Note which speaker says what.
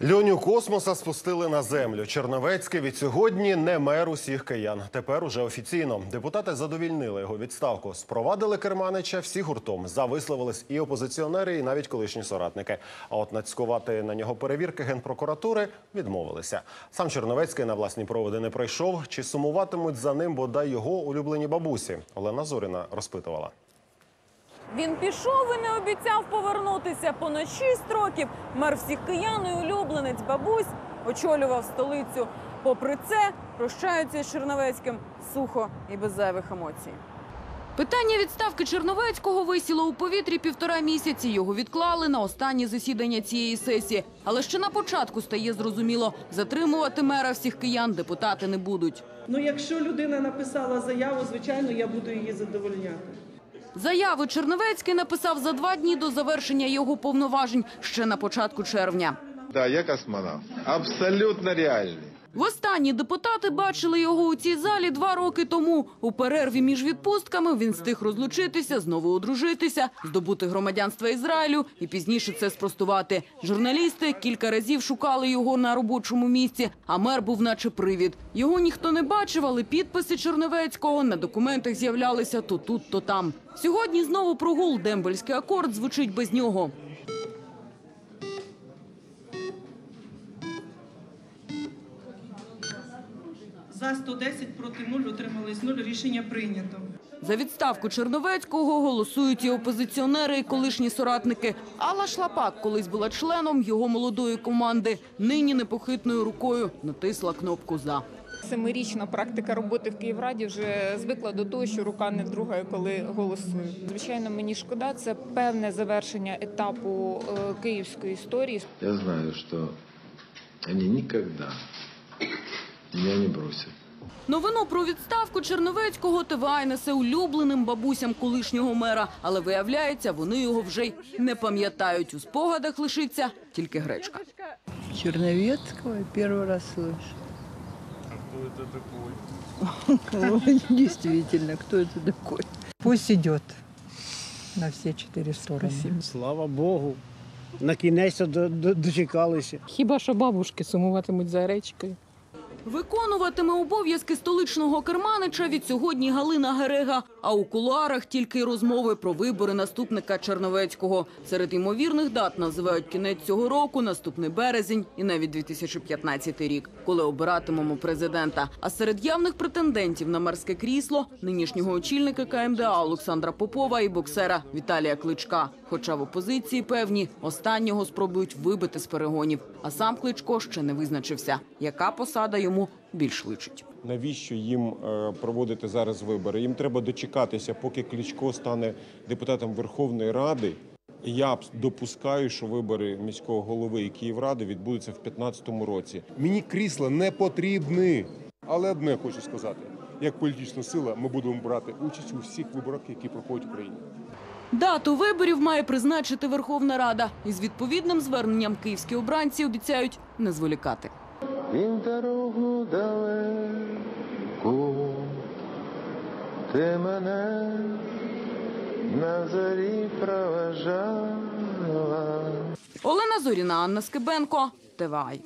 Speaker 1: Льоню космоса спустили на землю. Черновецький від сьогодні не мер усіх киян. Тепер уже офіційно. Депутати задовільнили його відставку. Спровадили керманича всі гуртом. За висловились і опозиціонери, і навіть колишні соратники. А от нацькувати на нього перевірки генпрокуратури відмовилися. Сам Черновецький на власні проводи не пройшов. Чи сумуватимуть за ним бодай його улюблені бабусі? Олена Зоріна розпитувала.
Speaker 2: Він пішов і не обіцяв повернутися. Понад шість років мер всіх киян і улюбленець бабусь очолював столицю. Попри це, прощаються з Черновецьким сухо і без зайвих емоцій. Питання відставки Черновецького висіло у повітрі півтора місяці. Його відклали на останнє засідання цієї сесії. Але ще на початку стає зрозуміло, затримувати мера всіх киян депутати не будуть.
Speaker 3: Ну, якщо людина написала заяву, звичайно, я буду її задовольняти.
Speaker 2: Заяви Черновецький написав за два дні до завершення його повноважень ще на початку червня.
Speaker 4: Да, я космонавт. Абсолютно реальный.
Speaker 2: Востаннє депутати бачили його у цій залі два роки тому. У перерві між відпустками він встиг розлучитися, знову одружитися, здобути громадянство Ізраїлю і пізніше це спростувати. Журналісти кілька разів шукали його на робочому місці, а мер був наче привід. Його ніхто не бачив, але підписи Черновецького на документах з'являлися то тут, то там. Сьогодні знову прогул. Дембельський акорд звучить без нього.
Speaker 3: За 110 проти 0 утримались 0. Рішення прийнято.
Speaker 2: За відставку Черновецького голосують і опозиціонери, і колишні соратники. Алла Шлапак колись була членом його молодої команди. Нині непохитною рукою натисла кнопку «За».
Speaker 5: Семирічна практика роботи в Київраді вже звикла до того, що рука не другає, коли голосую. Звичайно, мені шкода. Це певне завершення етапу е, київської історії.
Speaker 4: Я знаю, что они никогда меня не бросят.
Speaker 2: Новину про відставку Черновецького ТВА несе улюбленим бабусям колишнього мера. Але виявляється, вони його вже й не пам'ятають. У спогадах лишиться тільки гречка.
Speaker 6: Черновецкого первый раз слышу. А кто это такой? Действительно, кто это такой? Пусть идет на все четыре стороны.
Speaker 7: Слава Богу. На кінець до- до- дочекалися.
Speaker 8: Хіба що бабушки сумуватимуть за речкою?
Speaker 2: Виконуватиме обов'язки столичного керманича від сьогодні Галина Герега. А у кулуарах тільки розмови про вибори наступника Черновецького. Серед ймовірних дат називають кінець цього року, наступний березень і навіть 2015 рік, коли обиратимемо президента. А серед явних претендентів на мерське крісло нинішнього очільника КМДА Олександра Попова і боксера Віталія Кличка. Хоча в опозиції певні останнього спробують вибити з перегонів. А сам Кличко ще не визначився, яка посада йому більш личить.
Speaker 9: Навіщо їм е, проводити зараз вибори? Їм треба дочекатися, поки Кличко стане депутатом Верховної Ради. Я допускаю, що вибори міського голови і Київради відбудуться в 2015 році.
Speaker 10: Мені крісла не потрібні. Але одне хочу сказати: як політична сила, ми будемо брати участь у всіх виборах, які проходять в Україні.
Speaker 2: Дату виборів має призначити Верховна Рада. Із відповідним зверненням київські обранці обіцяють не зволікати.
Speaker 4: In дорогу далеку ти мене на зорі проважала.
Speaker 2: Олена Зоріна, Анна Скибенко, ТВАЙ.